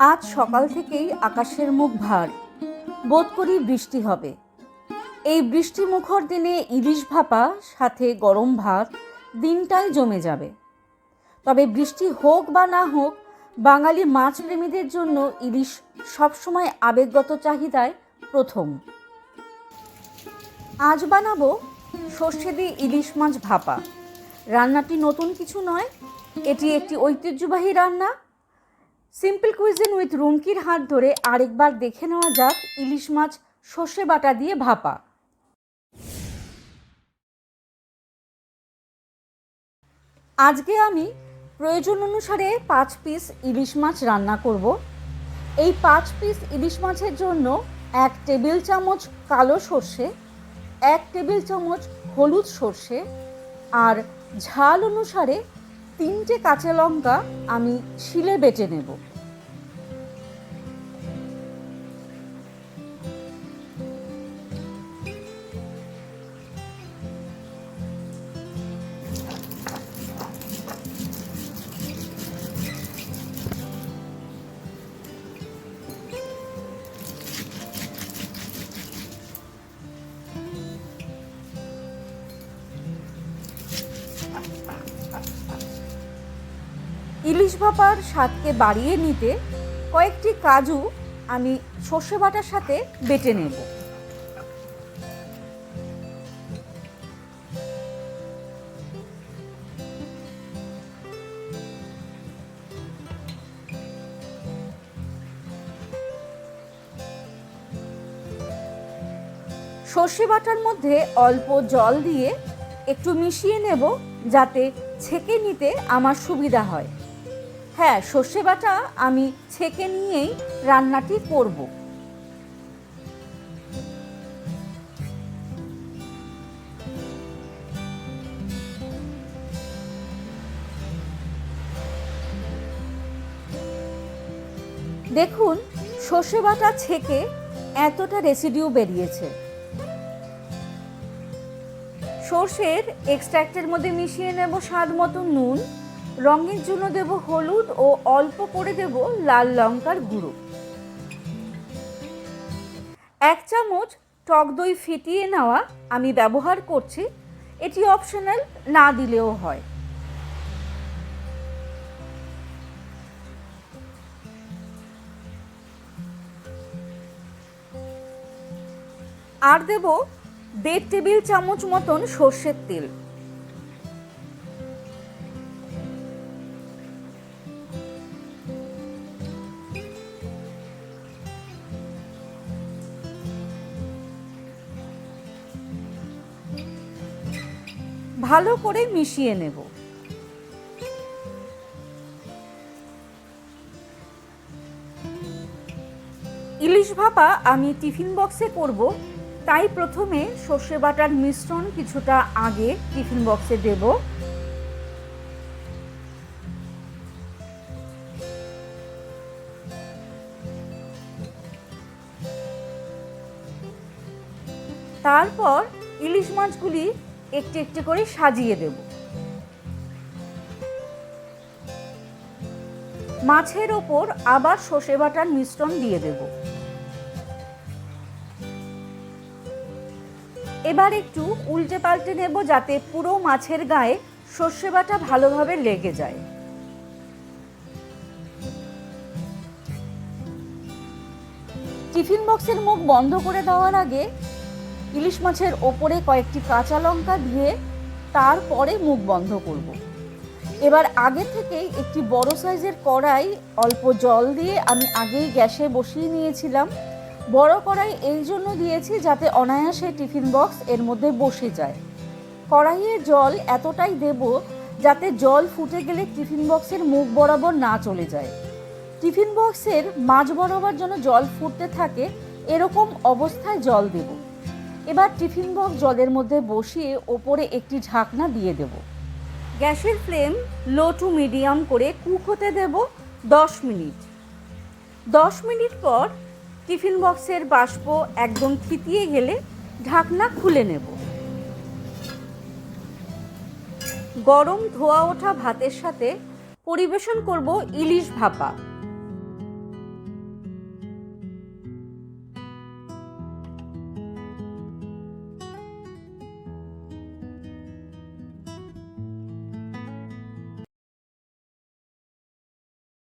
আজ সকাল থেকেই আকাশের মুখ ভার। বোধ করি বৃষ্টি হবে। এই বৃষ্টি মুখর দিনে ইলিশ ভাপা, সাথে গরম ভাত, দিনটাই জমে যাবে। তবে বৃষ্টি হোক বা না হোক, বাঙালি মাছ প্রেমীদের জন্য ইলিশ সবসময় আবেগগত চাহিদায় প্রথম। আজ বানাবো সর্ষে দিয়ে ইলিশ মাছ ভাপা। রান্নাটি নতুন কিছু নয়, এটি একটি ঐতিহ্যবাহী রান্না। সিম্পল কুইজিন উইথ রুমকির হাত ধরে আরেকবার দেখে নেওয়া যাক ইলিশ মাছ সর্ষে বাটা দিয়ে ভাপা। আজকে আমি প্রয়োজন অনুসারে পাঁচ পিস ইলিশ মাছ রান্না করব। এই পাঁচ পিস ইলিশ মাছের জন্য এক টেবিল চামচ কালো সর্ষে, এক টেবিল চামচ হলুদ সর্ষে আর ঝাল অনুসারে তিনটে কাঁচা লঙ্কা আমি শিলে বেটে নেব। ইলিশ ভাপার স্বাদকে বাড়িয়ে নিতে কয়েকটি কাজু আমি সর্ষে বাটার সাথে বেটে নেব। সর্ষে বাটার মধ্যে অল্প জল দিয়ে একটু মিশিয়ে নেব যাতে ছেঁকে নিতে আমার সুবিধা হয়। হ্যাঁ সর্ষে বাটা আমি ছেঁকে নিয়েই রান্নাটি করব। দেখুন, সর্ষে বাটা ছেঁকে এতটা রেসিডিউ বেরিয়েছে। সর্ষের এক্সট্র্যাক্টের মধ্যে মিশিয়ে নেব স্বাদ মতো নুন। রঙের জন্য দেব হলুদ ও অল্প করে দেব লাল লঙ্কার গুঁড়ো। এক চামচ টক দই ফিটিয়ে নেওয়া আমি ব্যবহার করছি। এটি অপশনাল, না দিলেও হয়। আর দেব দেড় টেবিল চামচ মতন সর্ষের তেল। ভালো করে মিশিয়ে নেব। ইলিশ ভাপা আমি টিফিন বক্সে করব, তাই প্রথমে সর্ষে বাটার মিশ্রণ কিছুটা আগে টিফিন বক্সে দেব। তারপর ইলিশ মাছগুলি একটি একটি করে সাজিয়ে দেব। মাছের ওপর আবার সর্ষে বাটার মিশ্রণ দিয়ে দেব। এবার একটু উল্টে পাল্টে নেব যাতে পুরো মাছের গায়ে সর্ষে বাটা ভালোভাবে লেগে যায়। টিফিন বক্সের মুখ বন্ধ করে দেওয়ার আগে ইলিশ মাছের ওপরে কয়েকটি কাঁচা লঙ্কা দিয়ে তারপরে মুখ বন্ধ করব। এবার আগে থেকেই একটি বড় সাইজের কড়াই অল্প জল দিয়ে আমি আগেই গ্যাসে বসিয়ে নিয়েছিলাম। বড় কড়াই এই জন্য দিয়েছি যাতে অনায়াসে টিফিন বক্স এর মধ্যে বসে যায়। কড়াইয়ে জল এতটাই দেব যাতে জল ফুটে গেলে টিফিন বক্সের মুখ বরাবর না চলে যায়। টিফিন বক্সের মাঝ বরাবর যেন জল ফুটতে থাকে, এরকম অবস্থায় জল দেব। এবার টিফিন বক্স জলের মধ্যে বসিয়ে ওপরে একটি ঢাকনা দিয়ে দেব। গ্যাসের ফ্লেম লো টু মিডিয়াম করে কুক হতে দেব দশ মিনিট। দশ মিনিট পর টিফিন বক্সের বাষ্প একদম থিতিয়ে গেলে ঢাকনা খুলে নেব। গরম ধোয়া ওঠা ভাতের সাথে পরিবেশন করব ইলিশ ভাপা।